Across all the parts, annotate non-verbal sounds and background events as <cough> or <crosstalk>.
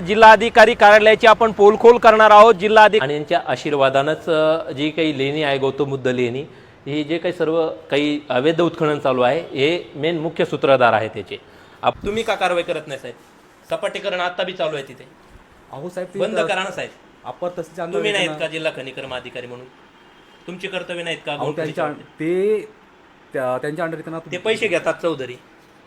जिल्हाधिकारी कार्यालयाची आपण पोलखोल करणार आहोत. जिल्हाधिकारी आणि यांच्या आशीर्वादानंच जी काही लेणी आहे गौतम बुद्ध लेणी ही जे काही सर्व काही अवैध उत्खनन चालू आहे हे मेन मुख्य सूत्रधार आहे त्याचे. तुम्ही का कारवाई करत नाही साहेब? सपाटीकरण आता बी चालू आहे तिथे. अहो साहेब बंद करा ना साहेब. तहसीलच्या अंदर तुम्ही नाहीत. का जिल्हा खनिकर्म अधिकारी म्हणून? तुमची कर्तव्य नाहीत का? ते त्या- त्यांच्या अंडर ते पैसे घेतात चौधरी.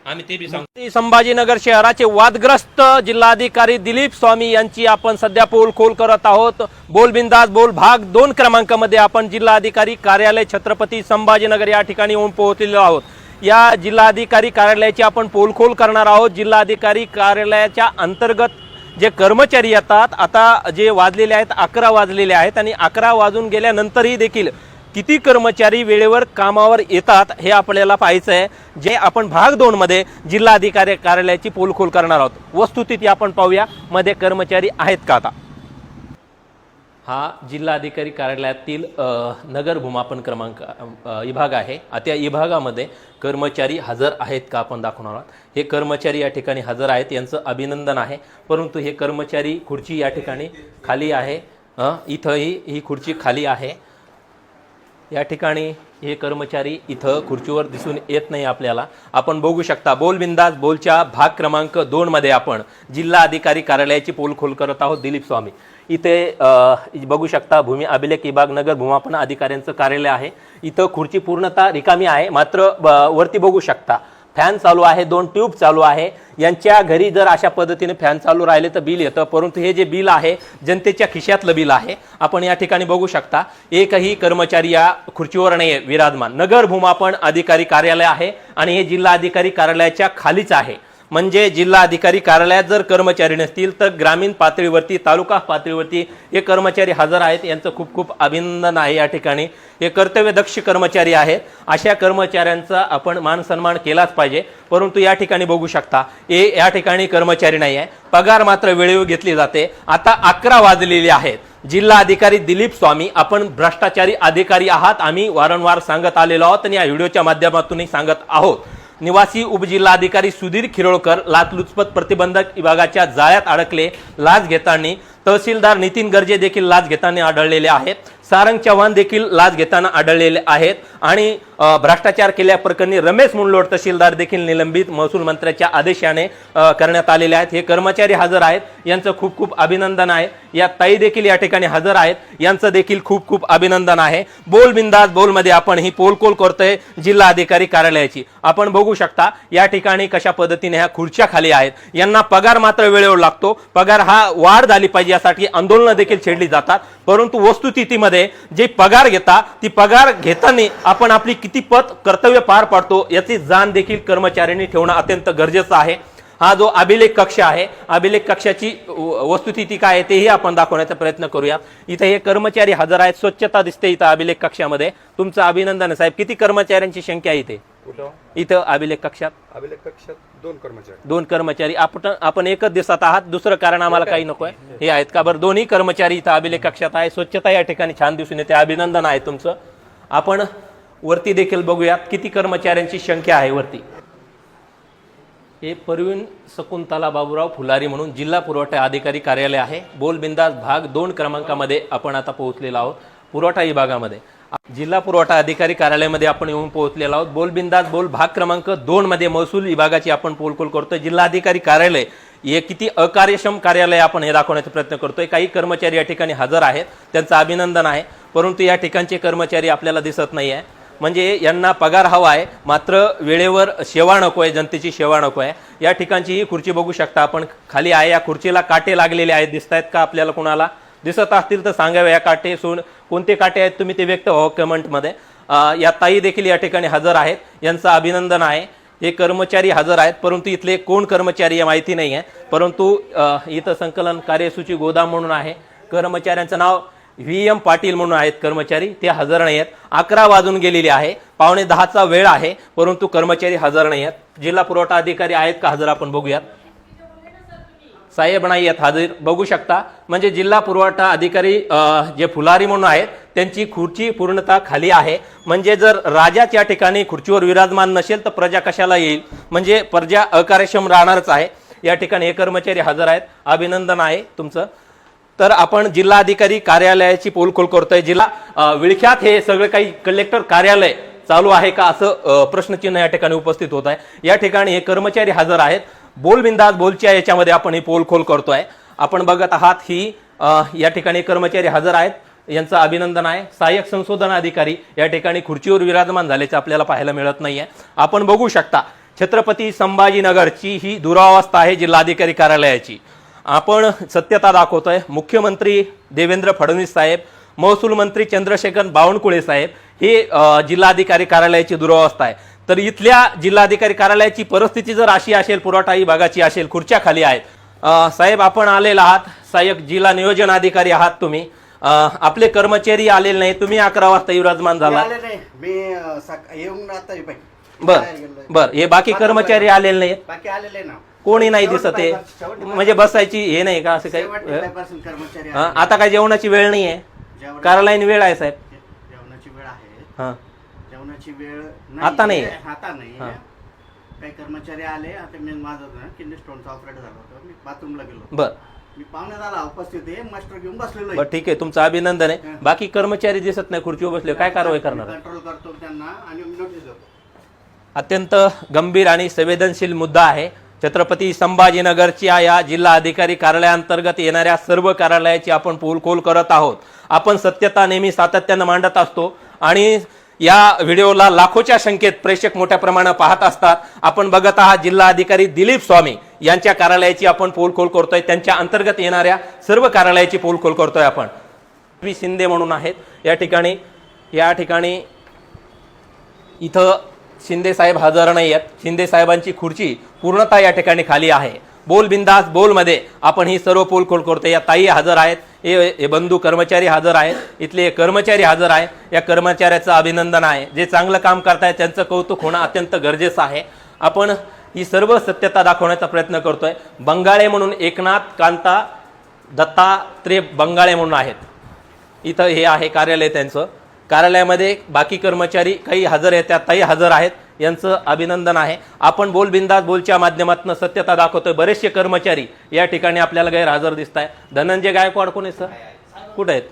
आम्ही ते बी सांगतो संभाजीनगर शहराचे वादग्रस्त जिल्हाधिकारी दिलीप स्वामी यांची आपण सध्या पोल खोल करत आहोत. बोल बिंदास बोल भाग दोन क्रमांकामध्ये आपण जिल्हाधिकारी कार्यालय छत्रपती संभाजीनगर या ठिकाणी येऊन पोहोचलेलो आहोत. या जिल्हाधिकारी कार्यालयाची आपण पोलखोल करणार आहोत. जिल्हाधिकारी कार्यालयाच्या अंतर्गत जे कर्मचारी येतात आता जे वाजलेले आहेत अकरा वाजलेले आहेत आणि अकरा वाजून गेल्यानंतरही देखील किती कर्मचारी वेळेवर कामावर येतात हे आपल्याला पाहायचं आहे. जे आपण भाग दोनमध्ये जिल्हाधिकारी कार्यालयाची पोलखोल करणार आहोत. वस्तुस्थिती आपण पाहूया. मध्ये कर्मचारी आहेत का आता? हा जिल्हाधिकारी कार्यालयातील नगर भूमापन क्रमांक विभाग आहे. त्या विभागामध्ये कर्मचारी हजर आहेत का आपण दाखवणार आहोत. हे कर्मचारी या ठिकाणी हजर आहेत यांचं अभिनंदन आहे. परंतु हे कर्मचारी खुर्ची या ठिकाणी खाली आहे. इथंही ही खुर्ची खाली आहे. या ठिकाणी हे कर्मचारी इथं खुर्चीवर दिसून येत नाही आपल्याला. आपण बघू शकता बोल बिंदास बोलच्या भाग क्रमांक दोन मध्ये आपण जिल्हा अधिकारी कार्यालयाची पोलखोल करत आहोत दिलीप स्वामी. इथे बघू शकता भूमी अभिलेख विभाग नगर भूमापन अधिकाऱ्यांचं कार्यालय आहे. इथं खुर्ची पूर्णतः रिकामी आहे मात्र ब- वरती बघू शकता. फॅन चालू आहे दोन ट्यूब चालू आहे. यांच्या घरी जर अशा पद्धतीने फॅन चालू राहिले तर बिल येतं. परंतु हे जे बिल आहे जनतेच्या खिशातलं बिल आहे. आपण या ठिकाणी बघू शकता एकही कर्मचारी या खुर्चीवर नाही विराजमान. नगर भूमापन अधिकारी कार्यालय आहे आणि हे जिल्हा अधिकारी कार्यालयाच्या खालीच आहे. म्हणजे जिल्हा अधिकारी कार्यालयात जर कर्मचारी नसतील तर ग्रामीण पातळीवरती तालुका पातळीवरती हे कर्मचारी हजर आहेत. यांचं खूप खूप अभिनंदन आहे या ठिकाणी. हे कर्तव्यदक्ष कर्मचारी आहेत. अशा कर्मचाऱ्यांचा आपण मान सन्मान केलाच पाहिजे. परंतु या ठिकाणी बघू शकता हे या ठिकाणी कर्मचारी नाही आहे. पगार मात्र वेळेवर घेतली जाते. आता अकरा वाजलेली आहेत. जिल्हा अधिकारी दिलीप स्वामी आपण भ्रष्टाचारी अधिकारी आहात. आम्ही वारंवार सांगत आलेलो आहोत आणि या व्हिडिओच्या माध्यमातूनही सांगत आहोत. निवासी उपजिल्हाधिकारी सुधीर खिरोळकर लाचलुचपत प्रतिबंधक विभागाच्या जाळ्यात अडकले. लाच घेताना तहसीलदार नितीन गर्जे देखील लाच घेताना आढळलेले आहेत. सारंग चव्हाण देखील लाच घेताना आढळलेले आहेत. आणि भ्रष्टाचार केल्याप्रकरणी रमेश मुंडलोड तहसीलदार देखील निलंबित महसूल मंत्र्याच्या आदेशाने करण्यात आलेले आहेत. हे कर्मचारी हजर आहेत. यांचं खूप खूप अभिनंदन आहे. या ताई देखील या ठिकाणी हजर आहेत. यांचं देखील खूप खूप अभिनंदन आहे. बोल बिंदास बोलमध्ये आपण ही पोलकोल करतोय जिल्हा अधिकारी कार्यालयाची. आपण बघू शकता या ठिकाणी कशा पद्धतीने ह्या खुर्च्या खाली आहेत. यांना पगार मात्र वेळेवर लागतो. पगार हा वाढ झाली पाहिजे. यासाठी आंदोलनं देखील छेडली जातात. परंतु वस्तुस्थितीमध्ये जे पगार घेता ती पगार घेताना आपण आपली किती पत कर्तव्य पार पाडतो याची जाण देखील कर्मचाऱ्यांनी ठेवणं अत्यंत गरजेचं आहे. हा जो अभिलेख कक्ष आहे अभिलेख कक्षाची वस्तुस्थिती काय आहे तेही आपण दाखवण्याचा प्रयत्न करूया इथे हे कर्मचारी हजर आहेत स्वच्छता दिसते इथं अभिलेख कक्षामध्ये. तुमचं अभिनंदन आहे, साहेब किती कर्मचाऱ्यांची संख्या आहे इथे? कुठं? इथं अभिलेख कक्षात. अभिलेख कक्षात दोन कर्मचारी. दोन कर्मचारी. आपण आपण एकच दिवसात आहात दुसरं कारण आम्हाला काही नको आहे हे आहेत का? बरं दोन्ही कर्मचारी इथं अभिलेख कक्षात आहे. स्वच्छता या ठिकाणी छान दिसून येते. अभिनंदन आहे तुमचं. आपण वरती देखील बघूयात किती कर्मचाऱ्यांची संख्या आहे वरती. हे परवीन शकुंतला बाबूराव फुलारी म्हणून जिल्हा पुरवठा अधिकारी कार्यालय आहे. बोल बिंदास भाग दोन क्रमांकामध्ये आपण आता पोहोचलेलो आहोत. पुरवठा विभागामध्ये. जिल्हा पुरवठा अधिकारी कार्यालयामध्ये आपण येऊन पोहोचलेलो आहोत. बोलबिंदास बोल भाग क्रमांक दोन मध्ये महसूल विभागाची आपण पोलकोल करतोय. जिल्हाधिकारी कार्यालय हे किती अकार्यक्षम कार्यालय आपण हे दाखवण्याचा प्रयत्न करतोय. काही कर्मचारी या ठिकाणी हजर आहेत. त्यांचं अभिनंदन आहे. परंतु या ठिकाणचे कर्मचारी आपल्याला दिसत नाही आहे म्हणजे यांना पगार हवा आहे. मात्र वेळेवर सेवा नको आहे. जनतेची सेवा नको आहे. या ठिकाणची ही खुर्ची बघू शकता आपण. खाली आहे. या खुर्चीला काटे लागलेले आहेत. दिसत आहेत का आपल्याला कोणाला? दिसत असतील तर सांगावे या काटे सोन कोणते काटे आहेत तुम्ही ते व्यक्त व्हा हो कमेंटमध्ये. या ताई देखील या ठिकाणी हजर आहेत. यांचं अभिनंदन आहे. हे कर्मचारी हजर आहेत. परंतु इथले कोण कर्मचारी आहे माहिती नाही आहे. परंतु इथं संकलन कार्यसूची गोदाम म्हणून आहे. कर्मचाऱ्यांचं नाव व्ही एम पाटील म्हणून आहेत कर्मचारी. ते हजर नाही आहेत. अकरा वाजून गेलेली आहे. पावणे दहाचा वेळ आहे. परंतु कर्मचारी हजर नाही आहेत. जिल्हा पुरवठा अधिकारी आहेत का? हजर आपण बघूयात. साहेब नाही आहेत. हजर बघू शकता. म्हणजे जिल्हा पुरवठा अधिकारी जे फुलारी म्हणून आहेत त्यांची खुर्ची पूर्णतः खाली आहे. म्हणजे जर राजाच या ठिकाणी खुर्चीवर विराजमान नसेल तर प्रजा कशाला येईल? म्हणजे प्रजा अकार्यक्षम राहणारच आहे. या ठिकाणी हे कर्मचारी हजर आहेत. अभिनंदन आहे तुमचं. तर आपण जिल्हाधिकारी कार्यालयाची पोलखोल करतोय. जिल्हा विळख्यात हे सगळं काही कलेक्टर कार्यालय चालू आहे का असं प्रश्नचिन्ह या ठिकाणी उपस्थित होत आहे. या ठिकाणी हे कर्मचारी हजर आहेत. बोलबिंदास बोलच्या याच्यामध्ये आपण ही पोलखोल करतोय. आपण बघत आहात ही या ठिकाणी कर्मचारी हजर आहेत. यांचं अभिनंदन आहे. सहाय्यक संशोधन अधिकारी या ठिकाणी खुर्चीवर विराजमान झाल्याचे आपल्याला पाहायला मिळत नाहीये. आपण बघू शकता छत्रपती संभाजीनगरची ही दुरावस्था आहे जिल्हाधिकारी कार्यालयाची. आपण सत्यता दाखवतोय. मुख्यमंत्री देवेंद्र फडणवीस साहेब महसूल मंत्री चंद्रशेखर बावनकुळे साहेब हे जिल्हाधिकारी कार्यालयाची दुरावस्था आहे. तर इथल्या जिल्हाधिकारी कार्यालयाची परिस्थिती जर अशी असेल पुरवठा विभागाची असेल खुर्च्या खाली आहेत. साहेब आपण आलेला आहात. सहाय्यक जिल्हा नियोजन अधिकारी आहात तुम्ही. आपले कर्मचारी आलेले नाही तुम्ही अकरा वाजता विराजमान झाला. नाही. बर बर हे बाकी कर्मचारी आलेले नाहीत? बाकी आलेले ना कोणी नाही दिसत आहे. म्हणजे बसायची हे नाही का असं काही. आता काय जेवणाची वेळ नाही आहे कार्यालयीन वेळ आहे साहेब. जेवणाची वेळ आहे. हा. जेवणाची वेळ आता नाही. आता नाही हा. काही कर्मचारी आले आता मी माझं ना किडनी स्टोनचा ऑपरेटर झाला होता. मी बाथरूमला गेलो बर. मी पाहुण्यात आला उपस्थित आहे मास्टर घेऊन बसलेलो बर ठीक आहे. तुमचं अभिनंदन आहे. बाकी कर्मचारी दिसत नाही खुर्चीवर बसले काय कारवाई करणार? कंट्रोल करतो त्यांना आणि नोटीस देतो. अत्यंत गंभीर आणि संवेदनशील मुद्दा आहे. छत्रपती संभाजीनगरच्या या जिल्हा अधिकारी कार्यालयाअंतर्गत येणाऱ्या सर्व कार्यालयाची आपण पोलखोल करत आहोत. आपण सत्यता नेहमी सातत्यानं मांडत असतो. आणि या व्हिडिओला लाखोच्या संख्येत प्रेक्षक मोठ्या प्रमाणात पाहत असतात. आपण बघत आहात जिल्हा अधिकारी दिलीप स्वामी. यांच्या कार्यालयाची आपण पोलखोल करतोय. त्यांच्या अंतर्गत येणाऱ्या सर्व कार्यालयाची पोलखोल करतोय आपण. पी शिंदे म्हणून आहेत. या ठिकाणी या ठिकाणी इथं शिंदे साहेब हजर नाही आहेत शिंदे साहेबांची खुर्ची पूर्णतः या ठिकाणी खाली आहे. बोल बिंदास बोलमध्ये आपण ही सर्व पोलखोल करतो या ताई हजर आहेत. हे हे बंधू कर्मचारी हजर आहेत. इथले कर्मचारी हजर आहे. या कर्मचाऱ्याचं अभिनंदन आहे. जे चांगलं काम करतायत त्यांचं कौतुक होणं अत्यंत गरजेचं आहे. आपण ही सर्व सत्यता दाखवण्याचा प्रयत्न करतोय. बंगाळे म्हणून एकनाथ कांता दत्तात्रेय बंगाळे म्हणून आहेत. इथं हे आहे कार्यालय त्यांचं. कार्यालयामध्ये बाकी कर्मचारी काही हजर आहेत. त्या ताई हजर आहेत. यांचं अभिनंदन आहे. आपण बोलबिंदात बोलच्या माध्यमातून सत्यता दाखवतोय. बरेचसे कर्मचारी या ठिकाणी आपल्याला गैरहजर दिसत आहे धनंजय गायकवाड कोण आहे सर? कुठे आहेत?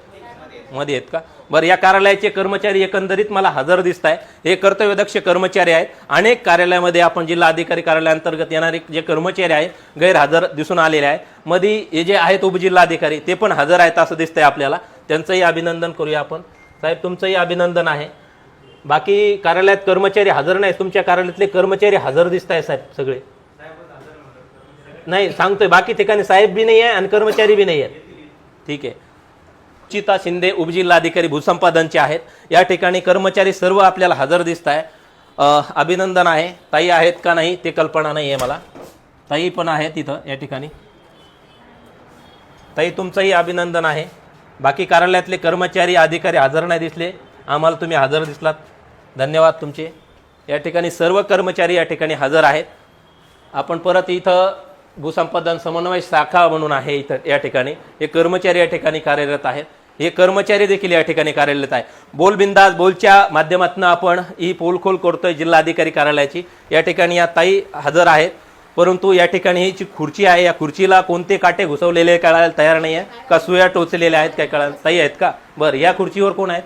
मध्ये आहेत का? बरं या कार्यालयाचे कर्मचारी एकंदरीत मला हजर दिसत आहे हे कर्तव्यदक्ष कर्मचारी आहेत. अनेक कार्यालयामध्ये आपण जिल्हा अधिकारी कार्यालयाअंतर्गत येणारे जे कर्मचारी आहेत गैरहजर दिसून आलेले आहेत. मध्ये हे जे आहेत उपजिल्हाधिकारी ते पण हजर आहेत असं दिसतंय आपल्याला. त्यांचंही अभिनंदन करूया आपण. साहेब तुमचंही अभिनंदन आहे. बाकी कार्यालयात कर्मचारी हजर नाही तुमच्या कार्यालयातले कर्मचारी हजर दिसत आहे साहेब सगळे. नाही सांगतोय. बाकी ठिकाणी साहेब बी नाही आहे आणि कर्मचारी बी नाही आहेत ठीक आहे. चिता शिंदे उपजिल्हाधिकारी भूसंपादनचे आहेत. या ठिकाणी कर्मचारी सर्व आपल्याला हजर दिसत आहे अभिनंदन आहे. ताई आहेत का नाही ते कल्पना नाही आहे मला. ताई पण आहेत तिथं या ठिकाणी. ताई तुमचंही अभिनंदन आहे. बाकी कार्यालयातले कर्मचारी अधिकारी हजर नाही दिसले. आम्हाला तुम्ही हजर दिसलात. धन्यवाद तुमचे. या ठिकाणी सर्व कर्मचारी या ठिकाणी हजर आहेत. आपण परत इथं भूसंपादन समन्वय शाखा म्हणून आहे इथं या ठिकाणी. हे कर्मचारी या ठिकाणी कार्यरत आहेत. हे कर्मचारी देखील या ठिकाणी कार्यरत आहे बोलबिंदास बोलच्या माध्यमातून आपण ही पोलखोल करतोय जिल्हाधिकारी कार्यालयाची. या ठिकाणी या ताई हजर आहेत. परंतु या ठिकाणी ही जी खुर्ची आहे या खुर्चीला कोणते काटे घुसवलेले कळायला तयार नाही आहे का सुया टोचलेल्या आहेत काय कळायला? ताई आहेत का? बरं या खुर्चीवर कोण आहेत?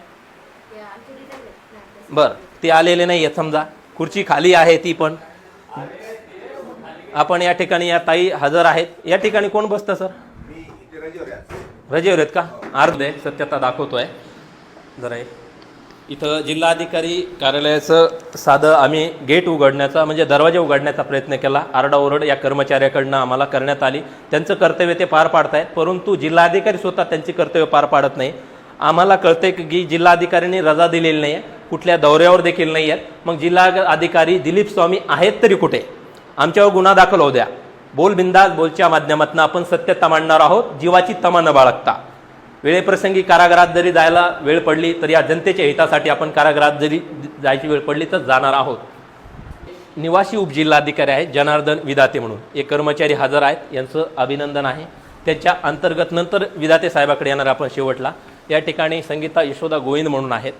बरं. ते आलेले नाही आहेत समजा. खुर्ची खाली आहे ती पण. आपण या ठिकाणी या ताई हजर आहेत. या ठिकाणी कोण बसतं सर? रजेवर आहेत का? अर्ध आहे सत्यता दाखवतोय. जरा इथं जिल्हाधिकारी कार्यालयाचं साधं आम्ही गेट उघडण्याचा म्हणजे दरवाजा उघडण्याचा प्रयत्न केला. आरडाओरड या कर्मचाऱ्याकडनं आम्हाला करण्यात आली. त्यांचं कर्तव्य ते पार पाडतायत परंतु जिल्हाधिकारी स्वतः त्यांची कर्तव्य पार पाडत नाही. आम्हाला कळतंय की जिल्हाधिकाऱ्यांनी रजा दिलेली नाही आहे कुठल्या दौऱ्यावर देखील नाही आहेत मग जिल्हा अधिकारी दिलीप स्वामी आहेत तरी कुठे? आमच्यावर गुन्हा दाखल होऊ द्या. बोल बिंदास बोलच्या माध्यमातून आपण सत्यता मांडणार आहोत जीवाची तमा न बाळगता. वेळेप्रसंगी कारागृहात जरी जायला वेळ पडली तर या जनतेच्या हितासाठी आपण कारागृहात जरी जायची वेळ पडली तर जाणार आहोत. निवासी उपजिल्हाधिकारी आहेत जनार्दन विदाते म्हणून. एक कर्मचारी हजर आहेत यांचं अभिनंदन आहे. त्याच्या अंतर्गत नंतर विदाते साहेबाकडे येणार आपण शेवटला. या ठिकाणी संगीता यशोदा गोविंद म्हणून आहेत.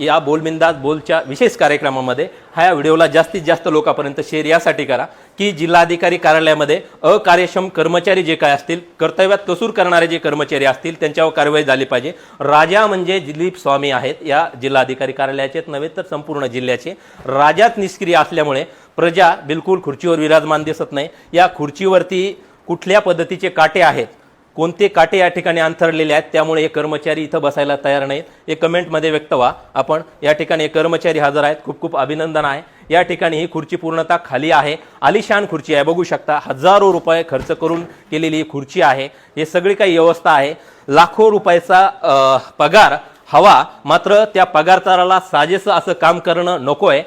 या बोलबिंदास बोलच्या विशेष कार्यक्रमामध्ये हा या व्हिडिओला जास्तीत जास्त लोकांपर्यंत शेअर यासाठी करा की जिल्हाधिकारी कार्यालयामध्ये अकार्यक्षम कर्मचारी जे काय असतील कर्तव्यात कसूर करणारे जे कर्मचारी असतील त्यांच्यावर कारवाई झाली पाहिजे. राजा म्हणजे दिलीप स्वामी आहेत या जिल्हाधिकारी कार्यालयाचे नव्हे तर संपूर्ण जिल्ह्याचे. राजाच निष्क्रिय असल्यामुळे प्रजा बिलकुल खुर्चीवर विराजमान दिसत नाही. या खुर्चीवरती कुठल्या पद्धतीचे काटे आहेत कोणते काटे या ठिकाणी अंथरलेले आहेत त्यामुळे हे कर्मचारी इथं बसायला तयार नाहीत. हे कमेंटमध्ये व्यक्त व्हा. आपण या ठिकाणी हे कर्मचारी हजर आहेत. खूप खूप अभिनंदन आहे. या ठिकाणी ही खुर्ची पूर्णतः खाली आहे. आलिशान खुर्ची आहे. बघू शकता हजारो रुपये खर्च करून केलेली ही खुर्ची आहे. हे सगळी काही व्यवस्था आहे. लाखो रुपयाचा पगार हवा. मात्र त्या पगारदाराला साजेसं असं काम करणं नको आहे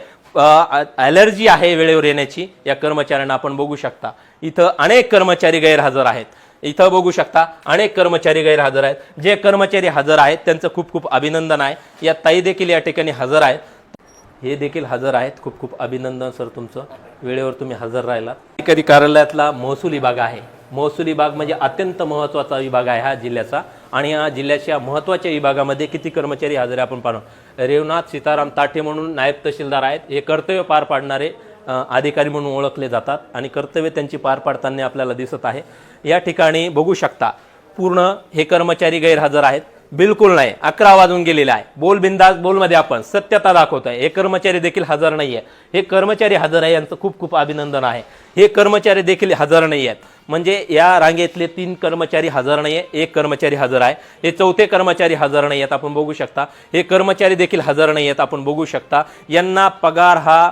ॲलर्जी आहे वेळेवर येण्याची. या कर्मचाऱ्यांना आपण बघू शकता. इथं अनेक कर्मचारी गैरहजर आहेत. इथं बघू शकता अनेक कर्मचारी गैरहजर आहेत. जे कर्मचारी हजर आहेत त्यांचं खूप खूप अभिनंदन आहे. या ताई देखील या ठिकाणी हजर आहेत. हे देखील हजर आहेत. खूप खूप अभिनंदन सर तुमचं. वेळेवर तुम्ही हजर राहिला. कधी कार्यालयातला महसूल विभाग आहे. महसूल विभाग म्हणजे अत्यंत महत्त्वाचा विभाग आहे हा जिल्ह्याचा. आणि या जिल्ह्याच्या महत्त्वाच्या विभागामध्ये किती कर्मचारी हजर आहे आपण पाहणार. रेवनाथ सीताराम ताटे म्हणून नायब तहसीलदार आहेत. हे कर्तव्य पार पाडणारे अधिकारी म्हणून ओळखले जातात. आणि कर्तव्य त्यांची पार पाडताना आपल्याला दिसत आहे. या ठिकाणी बघू शकता. पूर्ण हे कर्मचारी गैरहजर आहेत. बिलकुल नाही. अकरा वाजून गेलेले आहे. बोल बिंदास बोलमध्ये आपण. सत्यता दाखवतोय. हे कर्मचारी देखील हजर नाही आहे हे कर्मचारी हजर आहे यांचं खूप खूप अभिनंदन आहे. हे कर्मचारी देखील हजर नाही आहेत म्हणजे या रांगेतले तीन कर्मचारी हजर नाही आहे एक कर्मचारी हजर आहे. हे चौथे कर्मचारी हजर नाही आहेत आपण बघू शकता. हे कर्मचारी देखील हजर नाही आहेत आपण बघू शकता. यांना पगार हा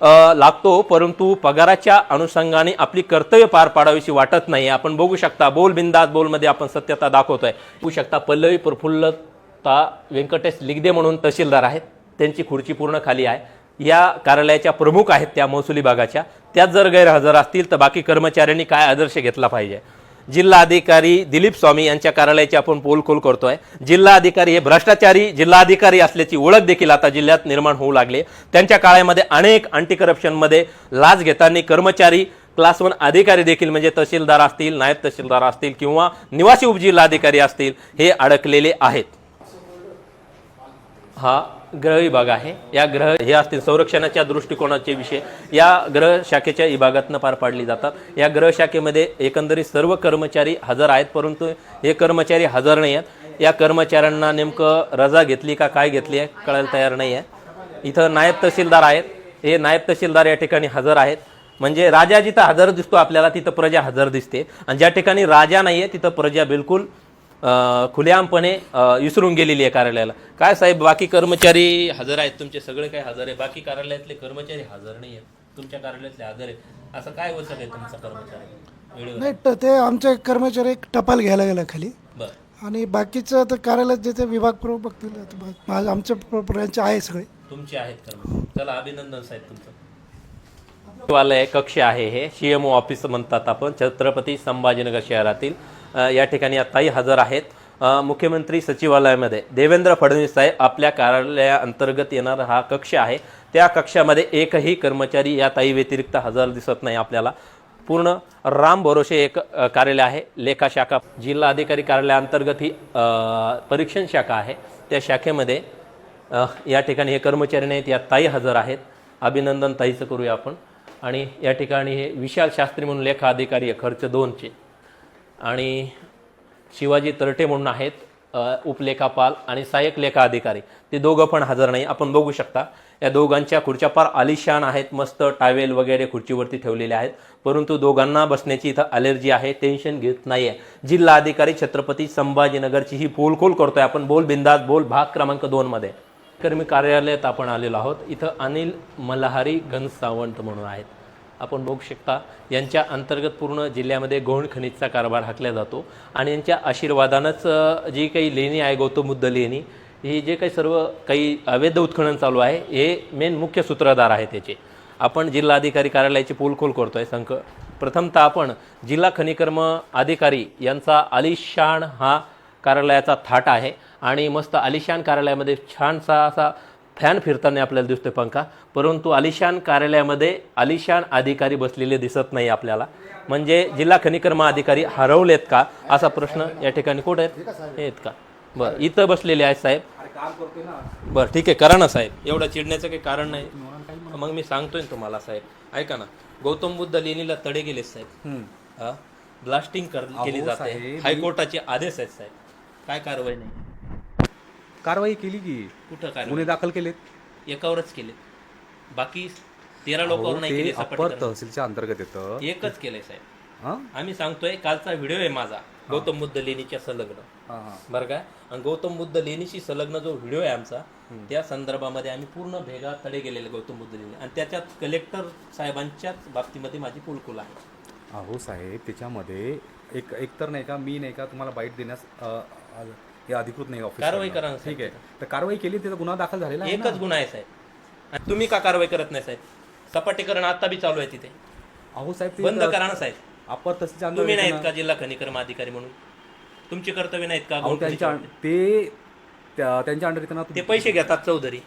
लागतो परंतु पगाराच्या अनुषंगाने आपली कर्तव्य पार पाडावीशी वाटत नाही आपण बघू शकता बोल बिंदात बोलमध्ये आपण सत्यता दाखवतोय. बघू शकता पल्लवी प्रफुल्लता व्यंकटेश लिगदे म्हणून तहसीलदार आहेत. त्यांची खुर्ची पूर्ण खाली आहे. या कार्यालयाच्या प्रमुख आहेत त्या महसुली भागाच्या त्यात जर गैरहजर असतील तर बाकी कर्मचाऱ्यांनी काय आदर्श घेतला पाहिजे? जिल्हाधिकारी दिलीप स्वामी यांच्या कार्यालयाची आपण पोलखोल करतोय. जिल्हाधिकारी हे भ्रष्टाचारी जिल्हाधिकारी असल्याची ओळख देखील आता जिल्ह्यात निर्माण होऊ लागली त्यांच्या काळामध्ये अनेक अँटी करप्शनमध्ये लाच घेताना कर्मचारी क्लास वन अधिकारी देखील म्हणजे तहसीलदार असतील नायब तहसीलदार असतील किंवा निवासी उपजिल्हाधिकारी असतील हे अडकलेले आहेत. हा ग्रह विभाग आहे. या ग्रह हे असतील संरक्षणाच्या दृष्टिकोनाचे विषय. या ग्रह शाखेच्या विभागातनं पार पाडली जातात. या ग्रह शाखेमध्ये एकंदरीत सर्व कर्मचारी हजर आहेत परंतु हे कर्मचारी हजर नाही आहेत. या कर्मचाऱ्यांना नेमकं रजा घेतली का काय घेतली आहे कळायला तयार नाही आहे. इथं नायब तहसीलदार आहेत. हे नायब तहसीलदार या ठिकाणी हजर आहेत. म्हणजे राजा जिथं हजर दिसतो आपल्याला तिथं प्रजा हजर दिसते. आणि ज्या ठिकाणी राजा नाही आहे तिथं प्रजा बिलकुल खुलेआमपणे विसरून गेलेली आहे कार्यालयाला. काय साहेब बाकी कर्मचारी हजर आहेत? तुमचे सगळे काय हजर आहे बाकी कार्यालयातले कर्मचारी हजर नाही आहेत. तुमच्या कार्यालयातले हजर आहेत. असं काय वचक आहे तुमचा कर्मचारी? वेळेवर. नाही ते आमचे कर्मचारी एक टपाल घ्यायला गेला खाली. बरं. आणि बाकीचं तर कार्यालयात जे ते विभाग प्रमुख बघतील आता बा- माझं आमच्या प्र- प्र- आहे सगळे. तुमचे आहेत कर्मचारी. चला अभिनंदन साहेब तुमचं. वालय कक्ष आहे हे. सी एम ओ ऑफिस म्हणतात आपण. छत्रपती संभाजीनगर शहरातील या ठिकाणी या हजर आहेत. मुख्यमंत्री सचिवालयामध्ये देवेंद्र फडणवीस साहेब आपल्या कार्यालयाअंतर्गत येणारा हा कक्ष आहे. त्या कक्षामध्ये एकही कर्मचारी या ताई व्यतिरिक्त हजर दिसत नाही आपल्याला. पूर्ण राम भरोसे एक कार्यालय आहे. लेखा शाखा जिल्हा अधिकारी कार्यालयाअंतर्गत ही परीक्षण शाखा आहे. त्या शाखेमध्ये या ठिकाणी हे कर्मचारी नाहीत या ताई हजर आहेत. अभिनंदन ताईचं करूया आपण. आणि या ठिकाणी हे विशाल शास्त्री म्हणून लेखा अधिकारी आहे खर्च दोनचे. आणि शिवाजी तरटे म्हणून आहेत उपलेखापाल आणि सहाय्यक लेखा अधिकारी. ते दोघं पण हजर नाही. आपण बघू शकता या दोघांच्या खुर्च्या फार आलिशान आहेत मस्त टावेल वगैरे खुर्चीवरती ठेवलेले आहेत. परंतु दोघांना बसण्याची इथं अलर्जी आहे टेन्शन घेत नाही आहे जिल्हा अधिकारी छत्रपती संभाजीनगरची ही पोलखोल करतोय. आपण बोल बिंदास बोल भाग क्रमांक दोनमध्ये कर्मी कार्यालयात आपण आलेलो आहोत. इथं अनिल मल्हारी घनसावंत म्हणून आहेत. आपण बघू शकता यांच्या अंतर्गत पूर्ण जिल्ह्यामध्ये गौण खनिजचा कारभार हाकला जातो आणि यांच्या आशीर्वादानंच जी काही लेणी आहे गौतम बुद्ध लेणी ही जे काही सर्व काही अवैध उत्खनन चालू आहे हे मेन मुख्य सूत्रधार आहे त्याचे. आपण जिल्हाधिकारी कार्यालयाची पोलखोल करतो आहे संक प्रथमतः आपण जिल्हा खनिकर्म अधिकारी यांचा आलिशान हा कार्यालयाचा थाट आहे आणि मस्त आलिशान कार्यालयामध्ये छानसा असा फॅन फिरताना आपल्याला दिसतोय पंखा. परंतु आलिशान कार्यालयामध्ये आलिशान अधिकारी बसलेले दिसत नाही आपल्याला. म्हणजे जिल्हा खनिकर्म अधिकारी हरवलेत का? असा प्रश्न या ठिकाणी कुठे आहेत? आहेत का? बरं इथं बसलेले आहेत साहेब. बरं ठीक आहे करा ना साहेब. एवढं चिडण्याचं काही कारण नाही. मग मी सांगतोय तुम्हाला साहेब. ऐका ना गौतम बुद्ध लेणीला तडे गेले साहेब. ब्लास्टिंग केली जाते. हायकोर्टाचे आदेश आहेत साहेब. काय कारवाई नाही. कारवाई केली की कुठं काय गुन्हे दाखल केलेत? एकावरच केले बाकी तेरा लोकांवर नाही ते केली अप्पर. तहसीलच्या अंतर्गत येतं. एकच केलंय साहेब. हा? आम्ही सांगतोय कालचा व्हिडिओ आहे माझा गौतम बुद्ध लेणीच्या संलग्न. हा हा. बरं काय आणि गौतम बुद्ध लेणीशी संलग्न जो व्हिडिओ आहे आमचा त्या संदर्भामध्ये आम्ही पूर्ण भेगा तडे गेलेले गौतम बुद्ध लेणी. आणि त्याच्यात कलेक्टर साहेबांच्याच बाबतीमध्ये माझी पुलकुल आहे. अहो साहेब त्याच्यामध्ये एक एकतर नाही का मी नाही का तुम्हाला बाईट देण्यास अ, अ, हे अधिकृत नाही ऑफिस कारवाई करा ना ठीक आहे. तर कारवाई केली त्याचा गुन्हा दाखल झालेला आहे ना? एकच गुन्हा आहे साहेब. आणि तुम्ही का कारवाई करत नाही साहेब? सपाटीकरण आता बी चालू आहे तिथे. अहो साहेब ते बंद करा ना साहेब. अप्पर तहसीलच्या तुम्ही अंतर्गत नाहीत का जिल्हा खनिकर्म अधिकारी म्हणून? तुमचे कर्तव्य नाहीत का अहो त्यांच्या? ते त्या- त्यांच्या अंडर येताना ते पैसे घेतात चौधरी.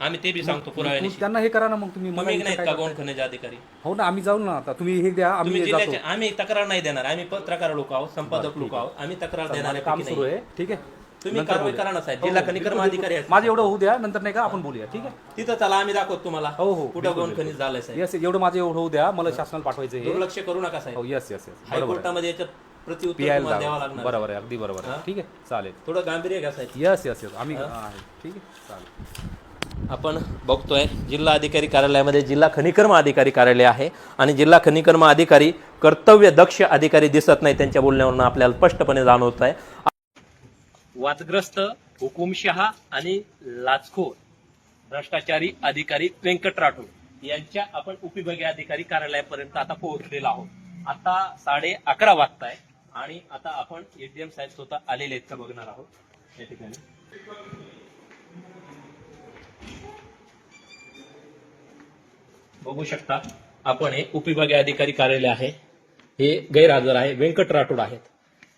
आम्ही ते बी सांगतो पुराव्यानिशी. त्यांना हे करा ना मग तुम्ही मला तुम्ही इथं नाहीत काय का? गौण खनिज अधिकारी? हो ना आम्ही जाऊ ना आता. तुम्ही हे द्या तुम्ही आम्ही जातो. जिल्ह्याचे आम्ही तक्रार नाही देणार. आम्ही पत्रकार लोक आहोत संपादक लोक आहोत. आम्ही तक्रार देणार काम सुरू आहे. ठीक आहे. तुम्ही नंतर कारवाई बोलूया. करा ना साहेब. हो, जिल्हा हो, खनिकर्म बिलकुल, अधिकारी आहेत. माझं एवढं होऊ द्या नंतर नाही का आपण बोलूया ठीक आहे? तिथं चला आम्ही दाखवतो तुम्हाला. हो हो कुठं गौण खनिज झालंय साहेब? येस एवढं माझं एवढं होऊ द्या मला शासनाला पाठवायचं हे दुर्लक्ष करू नका हो साहेब येस येस येस बरोबर आहे. हायकोर्टामध्ये याच्यात प्रतिउत्तर पी आय तुम्हाला द्यावं जावं लागणार बरोबर आहे अगदी बरोबर आहे. ठीक आहे चालेल. थोडं गांभीर्य घ्या साहेब. येस येस येस आम्ही आहे. ठीक आहे चालेल. आपण बघतोय जिल्हा अधिकारी कार्यालयामध्ये जिल्हा खनिकर्म अधिकारी कार्यालय आहे आणि जिल्हा खनिकर्म अधिकारी कर्तव्य दक्ष अधिकारी दिसत नाही त्यांच्या बोलण्यावरून आपल्याला स्पष्टपणे जाणवत आहे वादग्रस्त हुकुमशहा आणि लाचखोर भ्रष्टाचारी अधिकारी व्यंकट राठोड यांच्या आपण उपविभागीय अधिकारी कार्यालयापर्यंत आता पोहोचलेलो आहोत. आता साडे अकरा वाजताय आणि आता आपण एडीएम साहेब स्वतः आलेले आहेत का बघणार आहोत? या ठिकाणी. बघू शकता आपण हे उपविभागीय अधिकारी कार्यालय आहे. हे गैरहजर आहे. व्यंकट राठोड आहेत.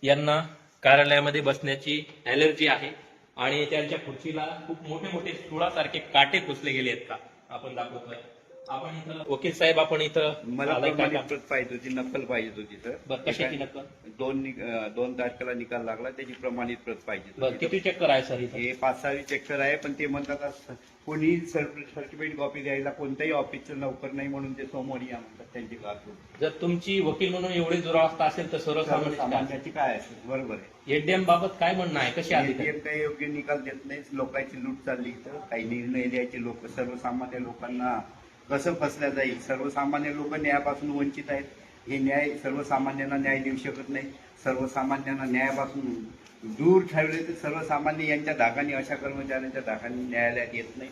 यांना कार्यालयामध्ये बसण्याची ॲलर्जी आहे आणि त्यांच्या खुर्चीला खूप मोठे मोठे सुळासारखे काटे टोचले गेले आहेत का? आपण दाखवतोय. आपण इथं वकील साहेब आपण इथं मला? प्रमाणित प्रत पाहिजे होती नक्कल पाहिजे होती सर. बरं कशाची नक्कल? दोन नि- अं, दोन तारखेला निकाल लागला त्याची प्रमाणित प्रत पाहिजे बरं होती. किती चक्कर आहे सर इथं? हे पाच सहावी चेक्टर आहे पण ते म्हणतात आज कोणी सर्टिफिकेट कॉपी द्यायला कोणत्याही ऑफिसचं नोकर नाही म्हणून ते सोमवारी या म्हणतात त्यांची क्लास जर तुमची वकील म्हणून एवढी दुरावस्था असेल तर सर्वसामान्य सामान्याची काय असेल? बरोबर आहे. एडीएम बाबत काय म्हणणं आहे? कशी ATM काही योग्य निकाल देत नाही लोकांची लूट चालली इथं. काही निर्णय द्यायचे लोक सर्वसामान्य लोकांना कसं फसल्या जाईल? सर्वसामान्य लोक न्यायापासून वंचित आहेत. हे न्याय सर्वसामान्यांना न्याय देऊ शकत नाही. सर्वसामान्यांना न्यायापासून दूर ठेवले तर सर्वसामान्य यांच्या धाकाने अशा कर्मचाऱ्यांच्या धाकाने न्यायालयात येत नाही.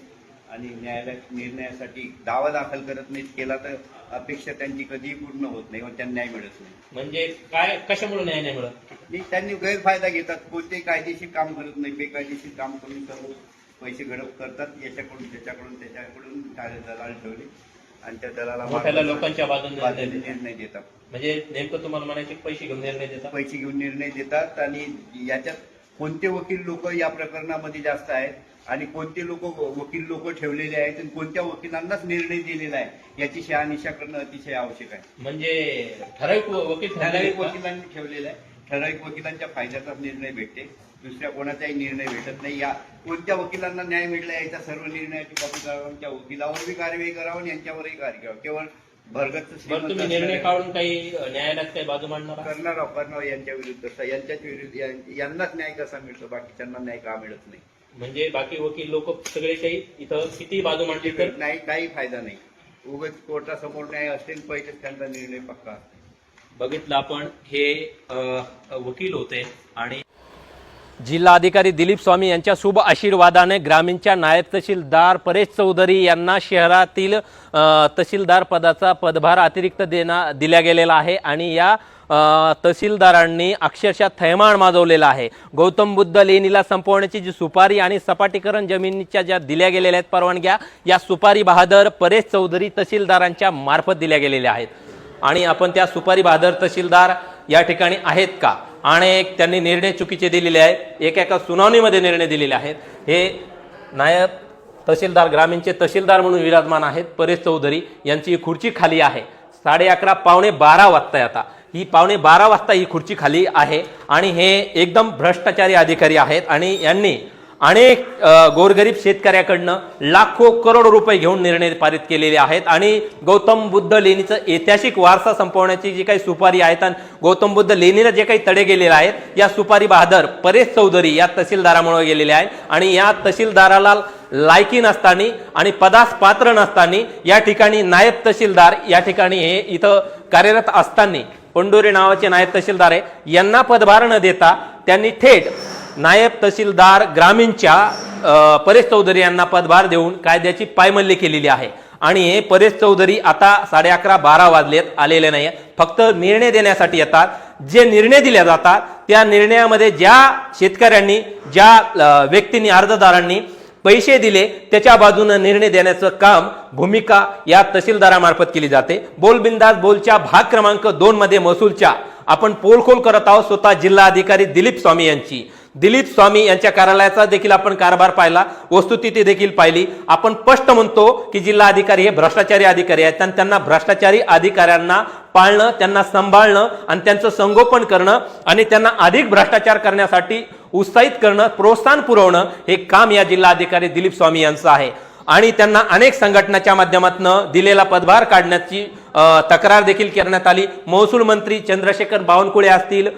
आणि न्यायालयात निर्णयासाठी दावा दाखल करत नाहीत. केला तर अपेक्षा त्यांची कधीही पूर्ण होत नाही व त्यांना न्याय मिळत नाही. म्हणजे काय कशामुळे न्याय नाही मिळत? आणि त्यांनी गैरफायदा घेतात. कोणतेही कायदेशीर काम करत नाही. बेकायदेशीर काम करून सर्व पैसे गडप करतात. याच्याकडून त्याच्याकडून त्याच्याकडून दलाल ठेवले. आणि त्या दलाला मोठ्याला लोकांच्या बाजूने निर्णय बाजूने देतात. निर्णय देतात. म्हणजे नेमकं तुम्हाला म्हणायचे पैसे घेऊन निर्णय देतात? पैसे घेऊन निर्णय देतात आणि याच्यात कोणते वकील लोक या प्रकरणामध्ये जास्त आहेत आणि कोणते लोक वकील लोक ठेवलेले आहेत आणि कोणत्या वकिलांनाच निर्णय दिलेला आहे याची शहानिशा करणं अतिशय आवश्यक आहे. म्हणजे ठराविक वकील ठराविक ठराविक वकील वकिलांनी ठेवलेला आहे. ठराविक वकिलांच्या फायद्याचाच निर्णय भेटते. दुसऱ्या कोणाचाही निर्णय भेटत नाही. या कोणत्या वकिलांना न्याय मिळला याच्या सर्व निर्णयाची कॉपी करावं त्या वकिलावर बी कारवाई करावं आणि यांच्यावरही कारवाई करावं. केवळ बरं तुम्ही निर्णय काढून काही न्यायालयात काही बाजू मांडणार? करणार आहोत, करणार यांच्या विरुद्ध यांच्याच विरुद्ध यांनाच न्याय कसा मिळतो? बाकीच्यांना न्याय का मिळत नाही? म्हणजे बाकी वकील लोक सगळे काही इथं किती बाजू मांडली तर? नाही काही फायदा नाही. उगाच कोर्टासमोर न्याय असेल पहिलेच त्यांचा निर्णय पक्का बघितलं आपण हे वकील होते आणि जिल्हाधिकारी दिलीप स्वामी यांच्या शुभ आशीर्वादाने ग्रामीणच्या नायब तहसीलदार परेश चौधरी यांना शहरातील तहसीलदार पदाचा पदभार अतिरिक्त देना दिला गेलेला आहे आणि या तहसीलदारांनी अक्षरशः थैमान माजवलेला आहे. गौतम बुद्ध लेणीला संपवण्याची जी सुपारी आणि सपाटीकरण जमिनीच्या ज्या दिल्या गेलेल्या आहेत परवानग्या या सुपारी बहादर परेश चौधरी तहसीलदारांच्या मार्फत दिल्या गेलेल्या आहेत. आणि आपण त्या सुपारी बहादर तहसीलदार या ठिकाणी आहेत का? आणि त्यांनी निर्णय चुकीचे दिलेले आहेत. एका एका सुनावणीमध्ये निर्णय दिलेले आहेत. हे नायब तहसीलदार ग्रामीणचे तहसीलदार म्हणून विराजमान आहेत परेश चौधरी यांची ही खुर्ची खाली आहे. साडे अकरा पावणे बारा वाजता आहे आता. ही पावणे बारा वाजता ही खुर्ची खाली आहे आणि हे एकदम भ्रष्टाचारी अधिकारी आहेत आणि यांनी अनेक गोरगरीब शेतकऱ्याकडनं लाखो करोड रुपये घेऊन निर्णय पारित केलेले आहेत. आणि गौतम बुद्ध लेणीचं ऐतिहासिक वारसा संपवण्याची जी काही सुपारी आहेत आणि गौतम बुद्ध लेणीला जे काही तडे गेलेले आहेत या सुपारी बहादर परेश चौधरी या तहसीलदारामुळे गेलेले आहेत. आणि या तहसीलदाराला लायकी नसताना आणि पदास पात्र नसताना या ठिकाणी नायब तहसीलदार या ठिकाणी हे इथं कार्यरत असताना पंडोरे नावाचे नायब तहसीलदार आहे यांना पदभार न देता त्यांनी थेट नायब तहसीलदार ग्रामीणच्या परेश चौधरी यांना पदभार देऊन कायद्याची पायमल्ली केलेली आहे. आणि हे परेश चौधरी आता साडे अकरा बारा वाजलेत आलेले नाही फक्त निर्णय देण्यासाठी येतात. जे निर्णय दिले जातात त्या निर्णयामध्ये ज्या शेतकऱ्यांनी ज्या व्यक्तींनी अर्जदारांनी पैसे दिले त्याच्या बाजूनं निर्णय देण्याचं काम भूमिका या तहसीलदारामार्फत केली जाते. बोलबिंदास बोलच्या भाग क्रमांक दोन मध्ये महसूलच्या आपण पोलखोल करत आहोत. स्वतः जिल्हा अधिकारी दिलीप स्वामी यांची. दिलीप स्वामी यांच्या कार्यालयाचा देखील आपण कारभार पाहिला. वस्तुस्थिती देखील पाहिली. आपण स्पष्ट म्हणतो की जिल्हा अधिकारी हे भ्रष्टाचारी अधिकारी आहेत. आणि त्यांना भ्रष्टाचारी अधिकाऱ्यांना पाळणं त्यांना सांभाळणं आणि त्यांचं संगोपन करणं आणि त्यांना अधिक भ्रष्टाचार करण्यासाठी उत्साहित करणं प्रोत्साहन पुरवणं हे काम या जिल्हा अधिकारी दिलीप स्वामी यांचं आहे. आणि त्यांना अनेक संघटनाच्या माध्यमातून दिलेला पदभार काढण्याची तक्रार देखील करण्यात आली. महसूल मंत्री चंद्रशेखर बावनकुळे असतील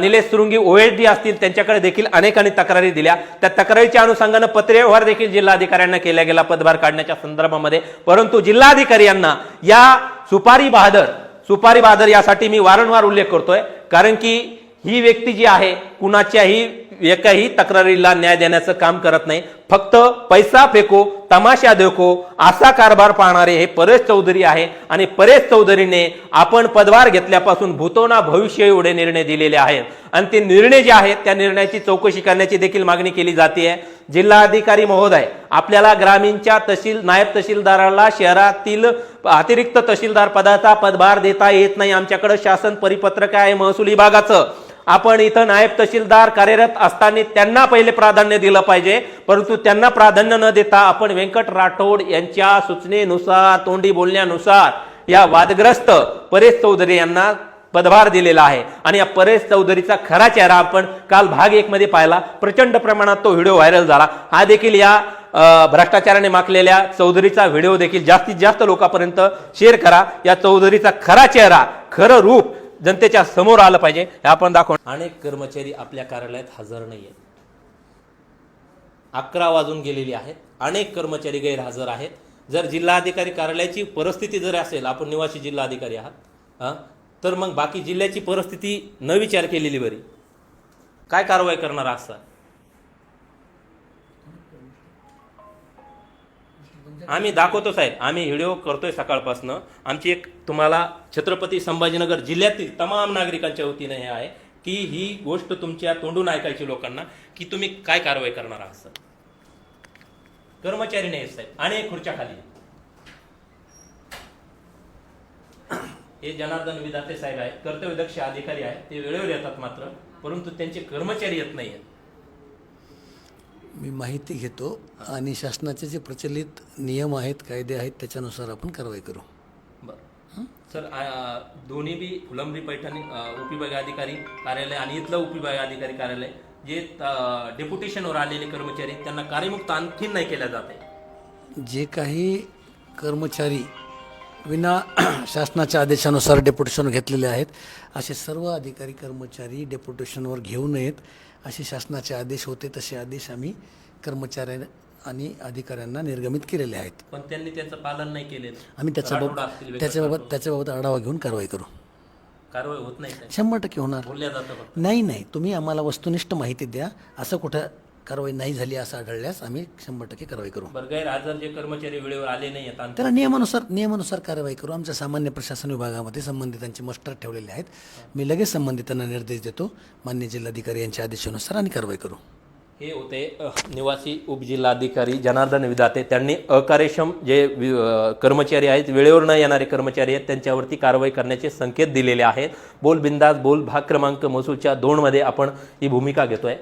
निलेश सुरुंगी ओएसडी असतील त्यांच्याकडे देखील अनेकांनी तक्रारी दिल्या. त्या तक्रारीच्या अनुषंगानं पत्रव्यवहार देखील जिल्हाधिकाऱ्यांना केला गेला पदभार काढण्याच्या संदर्भामध्ये. परंतु जिल्हाधिकारी यांना या सुपारी बहादर सुपारी बहादर यासाठी मी वारंवार उल्लेख करतोय. कारण की ही व्यक्ती जी आहे कुणाच्याही एकाही तक्रारीला न्याय देण्याचं काम करत नाही. फक्त पैसा फेको तमाशा देखो असा कारभार पाहणारे हे परेश चौधरी आहे आणि परेश चौधरीने आपण पदभार घेतल्यापासून भूतोना भविष्य एवढे निर्णय दिलेले आहेत. आणि ते निर्णय जे आहेत त्या निर्णयाची चौकशी करण्याची देखील मागणी केली जाते. जिल्हाधिकारी महोदय आपल्याला ग्रामीणच्या तहसील नायब तहसीलदाराला शहरातील अतिरिक्त तहसीलदार पदाचा पदभार देता येत नाही. आमच्याकडे शासन परिपत्रक आहे महसूल विभागाचं. आपण इथं नायब तहसीलदार कार्यरत असताना त्यांना पहिले प्राधान्य दिलं पाहिजे परंतु त्यांना प्राधान्य न देता आपण व्यंकट राठोड यांच्या सूचनेनुसार तोंडी बोलण्यानुसार या वादग्रस्त परेश चौधरी यांना पदभार दिलेला आहे. आणि या परेश चौधरीचा खरा चेहरा आपण काल भाग एक मध्ये पाहिला. प्रचंड प्रमाणात तो व्हिडिओ व्हायरल झाला. हा देखील या भ्रष्टाचाराने माखलेल्या चौधरीचा व्हिडिओ देखील जास्तीत जास्त लोकांपर्यंत शेअर करा. या चौधरीचा खरा चेहरा खरं रूप जनतेच्या समोर आलं पाहिजे हे आपण दाखव अनेक कर्मचारी आपल्या कार्यालयात हजर नाही आहेत अकरा वाजून गेलेली आहेत. अनेक कर्मचारी गैरहजर आहेत. जर जिल्हाधिकारी कार्यालयाची परिस्थिती जर असेल आपण निवासी जिल्हाधिकारी आहात हा, तर मग बाकी जिल्ह्याची परिस्थिती न विचार केलेली बरी. काय कारवाई करणार असतात आम्ही दाखवतो साहेब आम्ही व्हिडिओ करतोय सकाळपासनं. आमची एक तुम्हाला छत्रपती संभाजीनगर जिल्ह्यातील तमाम नागरिकांच्या वतीने हे आहे की ही गोष्ट तुमच्या तोंडून ऐकायची लोकांना की तुम्ही काय कारवाई करणार आहात सर? कर्मचारी नाही साहेब आणि खुर्च्या खाली हे जनार्दन विदाते साहेब आहेत कर्तव्यदक्ष अधिकारी आहेत ते वेळेवर येतात मात्र परंतु त्यांचे कर्मचारी येत नाही आहेत मी माहिती घेतो आणि शासनाचे जे प्रचलित नियम आहेत कायदे आहेत त्याच्यानुसार आपण कारवाई करू. बरं. सर दोन्ही बी फुलंब्री पैठण उपविभागाधिकारी कार्यालय आणि इथलं उपविभागाधिकारी कार्यालय जे डेप्युटेशनवर आलेले कर्मचारी त्यांना कार्यमुक्त आणखीन नाही केल्या जात जे काही कर्मचारी विना <clears throat> शासनाच्या आदेशानुसार डेप्युटेशन घेतलेले आहेत असे सर्व अधिकारी कर्मचारी डेप्युटेशनवर घेऊ नयेत. असे शासनाचे आदेश होते तसे आदेश आम्ही कर्मचाऱ्या आणि अधिकाऱ्यांना निर्गमित केलेले आहेत. पण त्यांनी त्याचं पालन नाही केलेलं आम्ही असतील, त्याच्याबाबत वेगळं त्याच्याबाबत. त्याच्याबाबत आढावा घेऊन कारवाई करू. कारवाई होत नाही काय शंभर टक्के होणार. बोलल्या जातं फक्त. नाही नाही. तुम्ही आम्हाला वस्तुनिष्ठ माहिती द्या. असं कुठं कारवाई नाही झाली असं आढळल्यास आम्ही शंभर टक्के कारवाई करू. बरं गैरहजर जे कर्मचारी वेळेवर आले नाही आहेत आणि त्याला नियमानुसार नियमानुसार कारवाई करू. आमच्या सामान्य प्रशासन विभागामध्ये संबंधितांचे मस्टर ठेवलेले आहेत. मी लगेच संबंधितांना निर्देश देतो. मान्य जिल्हाधिकारी यांच्या आदेशानुसार आणि कारवाई करू. हे होते अ, निवासी उपजिल्हाधिकारी जनार्दन विधाते त्यांनी अकार्यक्षम जे वि- अ, कर्मचारी आहेत वेळेवर न येणारे कर्मचारी आहेत त्यांच्यावरती कारवाई करण्याचे संकेत दिलेले आहेत. बोल बिंदास बोल भाग क्रमांक महसूलच्या दोनमध्ये आपण ही भूमिका घेतोय.